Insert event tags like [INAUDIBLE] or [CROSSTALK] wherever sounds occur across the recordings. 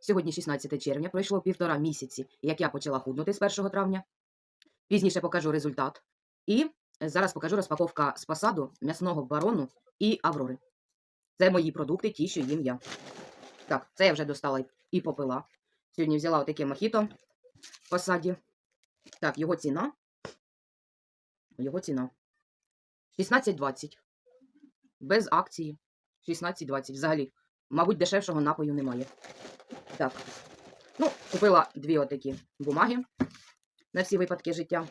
Сьогодні 16 червня, пройшло півтора місяці, як я почала худнути з 1 травня. Пізніше покажу результат. І зараз покажу розпаковка з посаду м'ясного барону і аврори. Це мої продукти, ті, що їм я. Так, це я вже достала і попила. Сьогодні взяла отаке мохіто в посаді. Так, його ціна. Його ціна. 16,20. Без акції. 16,20. Взагалі, мабуть, дешевшого напою немає. Так. Ну, купила дві отакі бумаги на всі випадки життя.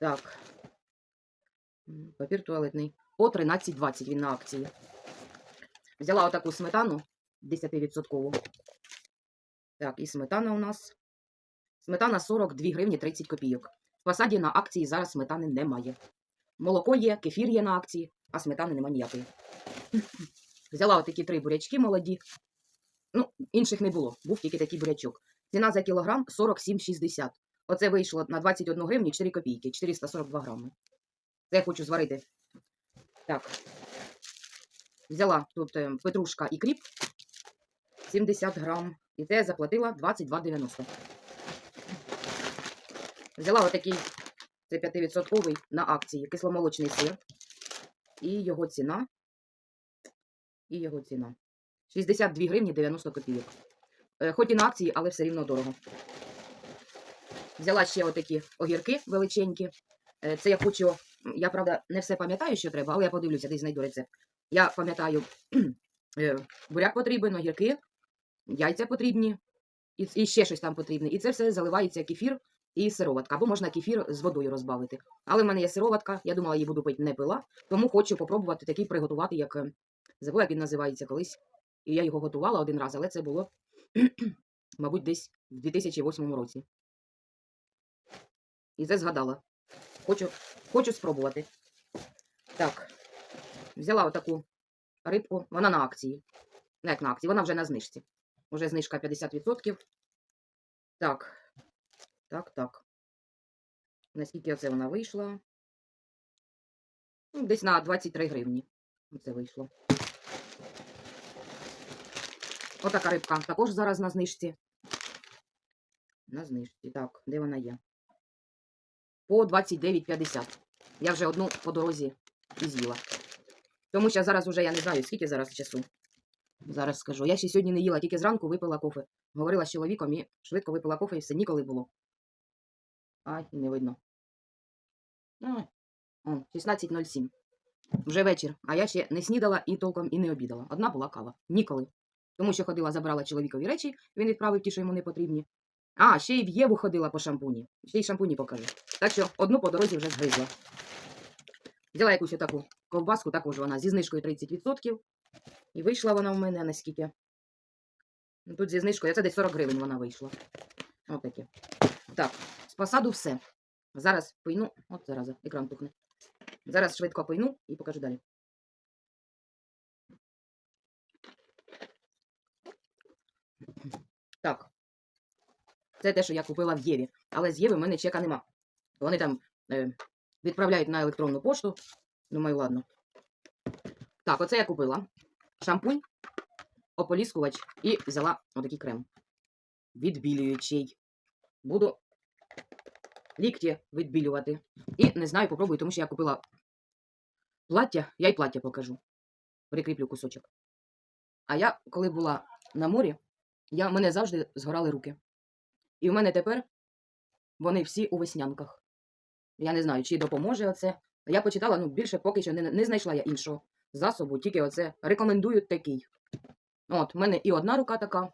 Так. Папір туалетний. По 13,20 він на акції. Взяла отаку сметану 10%. Так, і сметана у нас. Сметана 42 гривні 30 копійок. В посаді на акції зараз сметани немає. Молоко є, кефір є на акції, а сметани нема ніякої. Взяла отакі три бурячки молоді. Ну, інших не було. Був тільки такий бурячок. Ціна за кілограм 47,60. Оце вийшло на 21 гривню 4 копійки, 442 грами. Це я хочу зварити. Так. Взяла тут е, петрушка і кріп 70 грам. І це я заплатила 22,90. Взяла отакий, це 5% на акції, кисломолочний сир. І його ціна. І його ціна. 62 гривні 90 копійок. Е, Хоч і на акції, але все рівно дорого. Взяла ще отакі огірки величенькі. Е, Це я хочу. Я, правда, не все пам'ятаю, що треба, але я подивлюся, десь знайду рецепт. Я пам'ятаю, [CLEARS THROAT] е, буряк потрібен, огірки, яйця потрібні, і, ще щось там потрібне. І це все заливається кефір і сироватка. Або можна кефір з водою розбавити. Але в мене є сироватка, я думала, її буду пити не пила, тому хочу попробувати такий приготувати, як забула, як він називається колись. І я його готувала один раз, але це було, [CLEARS THROAT] мабуть, десь в 2008 році. І це згадала. Хочу, хочу спробувати. Так, взяла отаку рибку. Вона на акції. Не як на акції, вона вже на знижці. Уже знижка 50%. Так. Так, так. Наскільки оце вона вийшла? Ну, Десь на 23 гривні. Оце вийшло. Отака рибка також зараз на знижці. На знижці. Так, де вона є? По 29,50. Я вже одну по дорозі і з'їла. Тому що зараз уже я не знаю, скільки зараз часу. Зараз скажу. Я ще сьогодні не їла, тільки зранку випила кофе. Говорила з чоловіком і швидко випила кофе, і все ніколи було. Ай, не видно. О, 16.07. Вже вечір, а я ще не снідала і толком і не обідала. Одна була кава. Ніколи. Тому що ходила, забрала чоловікові речі, він відправив ті, що йому не потрібні. А, ще й в Єву ходила по шампуні. Ще й шампуні покажу. Так що одну по дорозі вже згризла. Взяла якусь таку ковбаску, також вона зі знижкою 30%. І вийшла вона в мене наскільки. Ну, Тут зі знижкою, це десь 40 гривень вона вийшла. Отаке. Так, з посаду все. Зараз пийну. От зараз екран тухне. Зараз швидко пийну і покажу далі. Так. Це те, що я купила в Єві. Але з Єви в мене чека нема. Вони там е, відправляють на електронну пошту. Думаю, ладно. Так, оце я купила. Шампунь, ополіскувач і взяла отакий крем. Відбілюючий. Буду лікті відбілювати. І не знаю, попробую, тому що я купила плаття, я й плаття покажу. Прикріплю кусочок. А я, коли була на морі, я, мене завжди згорали руки. І в мене тепер вони всі у веснянках. Я не знаю, чи допоможе оце. Я почитала, ну, більше поки що не, не знайшла я іншого засобу, тільки оце рекомендують такий. От, в мене і одна рука така,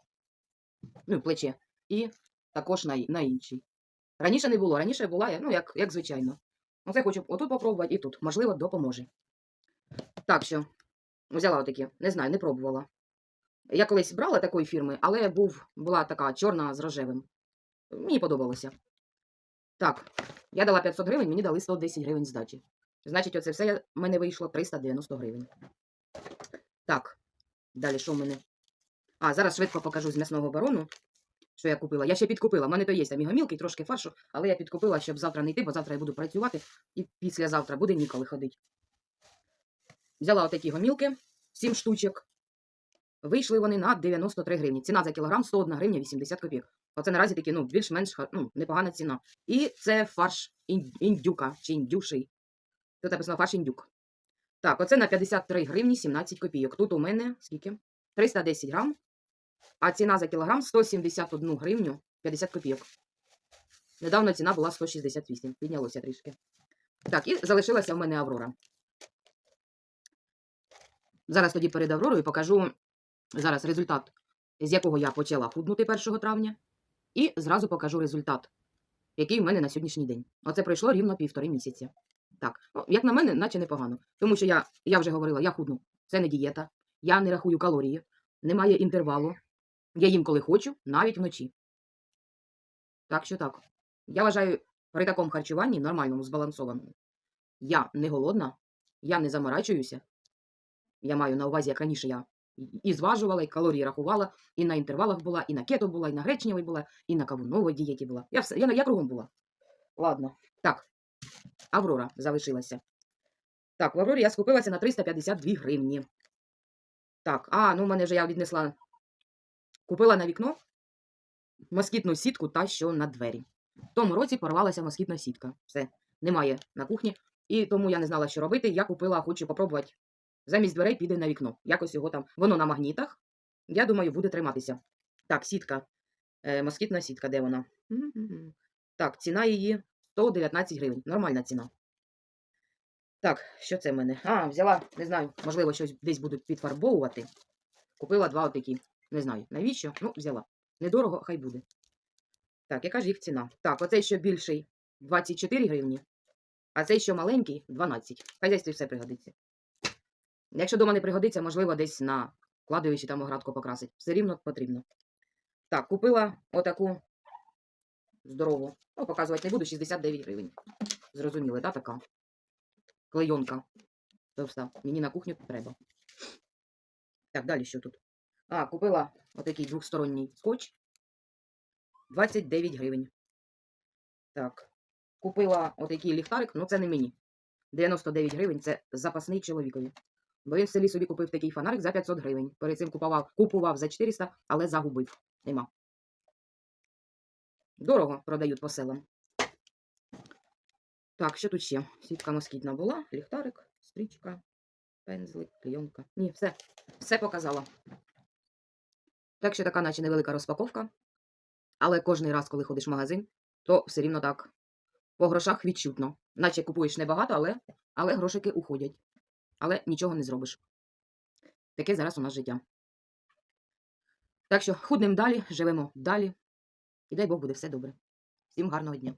ну, плече, і також на, на іншій. Раніше не було, раніше була, я, ну, як, як звичайно. Оце хочу отут попробувати і тут. Можливо, допоможе. Так що, взяла отакі, не знаю, не пробувала. Я колись брала такої фірми, але був, була така чорна з рожевим. Мені подобалося. Так, я дала 500 гривень, мені дали 110 гривень здачі. Значить, оце все в мене вийшло 390 гривень. Так, далі що в мене? А, зараз швидко покажу з м'ясного барону, що я купила. Я ще підкупила. У мене то є там гомілки, трошки фаршу, але я підкупила, щоб завтра не йти, бо завтра я буду працювати, і післязавтра буде ніколи ходити. Взяла отакі гомілки, 7 штучок. Вийшли вони на 93 гривні. Ціна за кілограм 101 гривня 80 копійок. Оце наразі таки, ну, більш-менш ну, непогана ціна. І це фарш індюка чи індюший. Тут написано фарш індюк. Так, оце на 53 гривні 17 копійок. Тут у мене скільки? 310 грам. А ціна за кілограм 171 гривню 50 копійок. Недавно ціна була 168. Піднялося трішки. Так, і залишилася в мене Аврора. Зараз тоді перед Авророю покажу зараз результат, з якого я почала худнути 1 травня. І зразу покажу результат, який в мене на сьогоднішній день. Оце пройшло рівно півтори місяці. Так, ну, як на мене, наче непогано. Тому що я, я вже говорила, я худну. Це не дієта, я не рахую калорії, немає інтервалу. Я їм коли хочу, навіть вночі. Так що так. Я вважаю, при такому харчуванні, нормальному, збалансованому, я не голодна, я не заморачуюся. Я маю на увазі, як раніше я і- зважувала, і калорії рахувала, і на інтервалах була, і на кето була, і на гречневій була, і на кавуновій дієті була. Я, все, я, я кругом була. Ладно. Так. Аврора залишилася. Так, в Аврорі я скупилася на 352 гривні. Так, а, ну в мене вже я віднесла. Купила на вікно москітну сітку та що на двері. В тому році порвалася москітна сітка. Все, немає на кухні. І тому я не знала, що робити. Я купила, хочу попробувати. Замість дверей піде на вікно. Якось його там. Воно на магнітах. Я думаю, буде триматися. Так, сітка. Е, москітна сітка, де вона? Так, ціна її 119 гривень. Нормальна ціна. Так, що це в мене? А, взяла, не знаю, можливо, щось десь будуть підфарбовувати. Купила два отакі. Не знаю, навіщо? Ну, взяла. Недорого, хай буде. Так, яка ж їх ціна? Так, оцей що більший 24 гривні, а цей що маленький 12. Хазяйстві все пригодиться. Якщо дома не пригодиться, можливо, десь на кладовищі там оградку покрасить. Все рівно потрібно. Так, купила отаку здорову. Ну, показувати не буду, 69 гривень. Зрозуміли, да, така? Клейонка. Товста. Мені на кухню треба. Так, далі що тут? А, купила отакий двохсторонній скотч. 29 гривень. Так. Купила отакий ліхтарик, ну це не мені. 99 гривень це запасний чоловікові. Бо він в селі собі купив такий фонарик за 500 гривень. Перед цим купував, купував за 400, але загубив. Нема. Дорого продають по селам. Так, що тут ще? Сітка москітна була, ліхтарик, стрічка, пензлик, клейонка. Ні, все. Все показала. Так що така, наче невелика розпаковка. Але кожний раз, коли ходиш в магазин, то все рівно так. По грошах відчутно. Наче купуєш небагато, але, але грошики уходять. Але нічого не зробиш. Таке зараз у нас життя. Так що худнем далі, живемо далі. І дай Бог буде все добре. Всім гарного дня.